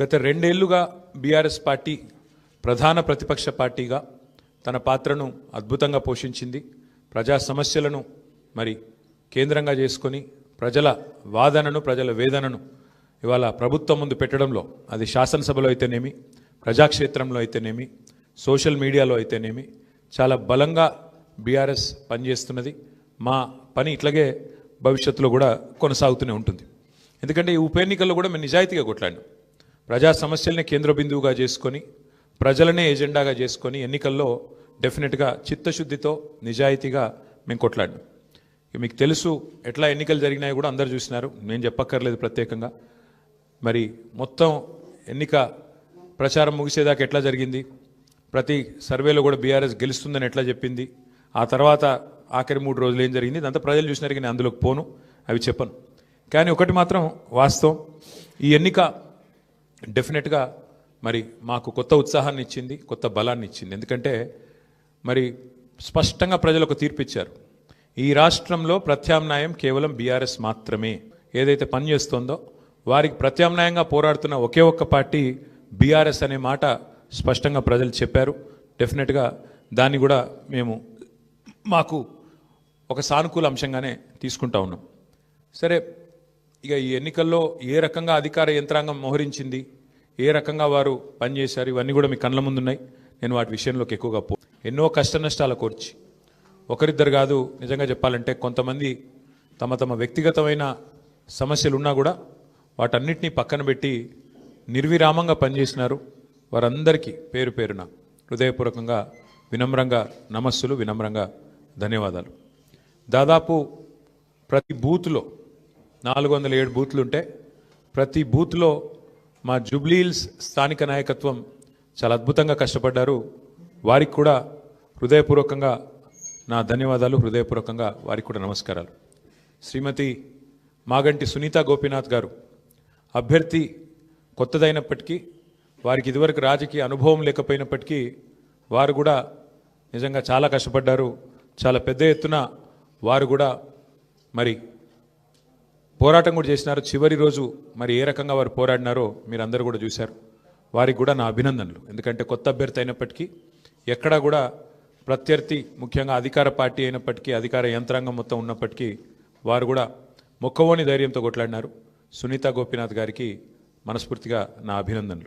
గత రెండేళ్ళుగా BRS party ప్రధాన ప్రతిపక్ష పార్టీగా తన పాత్రను అద్భుతంగా పోషించింది. ప్రజా సమస్యలను మరి కేంద్రంగా చేసుకొని ప్రజల వాదనను ప్రజల వేదనను ఇవాళ ప్రభుత్వం ముందు పెట్టడంలో అది శాసనసభలో అయితేనేమి ప్రజాక్షేత్రంలో అయితేనేమి సోషల్ మీడియాలో అయితేనేమి చాలా బలంగా బీఆర్ఎస్ పనిచేస్తున్నది. మా పని ఇట్లాగే భవిష్యత్తులో కూడా కొనసాగుతూనే ఉంటుంది. ఎందుకంటే ఈ ఉప ఎన్నికల్లో కూడా మేము నిజాయితీగా కొట్లాడినాం. ప్రజా సమస్యల్ని కేంద్ర బిందువుగా చేసుకొని ప్రజలనే ఎజెండాగా చేసుకొని ఎన్నికల్లో డెఫినెట్గా చిత్తశుద్ధితో నిజాయితీగా మేము కొట్లాడినాం. ఇక మీకు తెలుసు ఎట్లా ఎన్నికలు జరిగినాయో కూడా అందరు చూసినారు. నేను చెప్పక్కర్లేదు ప్రత్యేకంగా. మరి మొత్తం ఎన్నిక ప్రచారం ముగిసేదాకా ఎట్లా జరిగింది? ప్రతి సర్వేలో కూడా బీఆర్ఎస్ గెలుస్తుందని ఎట్లా చెప్పింది? ఆ తర్వాత ఆఖరి మూడు రోజులు ఏం జరిగింది? అంత ప్రజలు చూసినారు కానీ అందులోకి పోను అవి చెప్పను. కానీ ఒకటి మాత్రం వాస్తవం. ఈ ఎన్నిక డెఫినెట్గా మరి మాకు కొత్త ఉత్సాహాన్ని ఇచ్చింది కొత్త బలాన్ని ఇచ్చింది. ఎందుకంటే మరి స్పష్టంగా ప్రజలకు తీర్పిచ్చారు. ఈ రాష్ట్రంలో ప్రత్యామ్నాయం కేవలం బీఆర్ఎస్ మాత్రమే. ఏదైతే పనిచేస్తోందో వారికి ప్రత్యామ్నాయంగా పోరాడుతున్న ఒకే ఒక్క పార్టీ బీఆర్ఎస్ అనే మాట స్పష్టంగా ప్రజలు చెప్పారు. డెఫినెట్గా దాన్ని కూడా మేము మాకు ఒక సానుకూల అంశంగానే తీసుకుంటా ఉన్నాం. సరే ఇక ఈ ఎన్నికల్లో ఏ రకంగా అధికార యంత్రాంగం మోహరించింది ఏ రకంగా వారు పనిచేశారు ఇవన్నీ కూడా మీ కళ్ళ ముందున్నాయి. నేను వాటి విషయంలోకి ఎక్కువగా పో ఎన్నో కష్ట నష్టాల కోర్చి. ఒకరిద్దరు కాదు నిజంగా చెప్పాలంటే కొంతమంది తమ తమ వ్యక్తిగతమైన సమస్యలు ఉన్నా కూడా వాటన్నిటినీ పక్కన పెట్టి నిర్విరామంగా పనిచేసినారు. వారందరికీ పేరు పేరున హృదయపూర్వకంగా వినమ్రంగా నమస్సులు వినమ్రంగా ధన్యవాదాలు. దాదాపు ప్రతి బూత్లో నాలుగు వందల ఏడు బూత్లు ఉంటే ప్రతి బూత్లో మా జూబ్లీహిల్స్ స్థానిక నాయకత్వం చాలా అద్భుతంగా కష్టపడ్డారు. వారికి కూడా హృదయపూర్వకంగా నా ధన్యవాదాలు హృదయపూర్వకంగా వారికి కూడా నమస్కారాలు. శ్రీమతి మాగంటి సునీత గోపీనాథ్ గారు అభ్యర్థి కొత్తదైనప్పటికీ వారికి ఇదివరకు రాజకీయ అనుభవం లేకపోయినప్పటికీ వారు కూడా నిజంగా చాలా కష్టపడ్డారు. చాలా పెద్ద ఎత్తున వారు కూడా మరి పోరాటం కూడా చేసినారు. చివరి రోజు మరి ఏ రకంగా వారు పోరాడినారో మీరు అందరూ కూడా చూశారు. వారికి కూడా నా అభినందనలు. ఎందుకంటే కొత్త అభ్యర్థి అయినప్పటికీ ఎక్కడా కూడా ప్రత్యర్థి ముఖ్యంగా అధికార పార్టీ అయినప్పటికీ అధికార యంత్రాంగం మొత్తం ఉన్నప్పటికీ వారు కూడా మొక్కవోని ధైర్యంతో కొట్లాడినారు. సునీత గోపీనాథ్ గారికి మనస్ఫూర్తిగా నా అభినందనలు.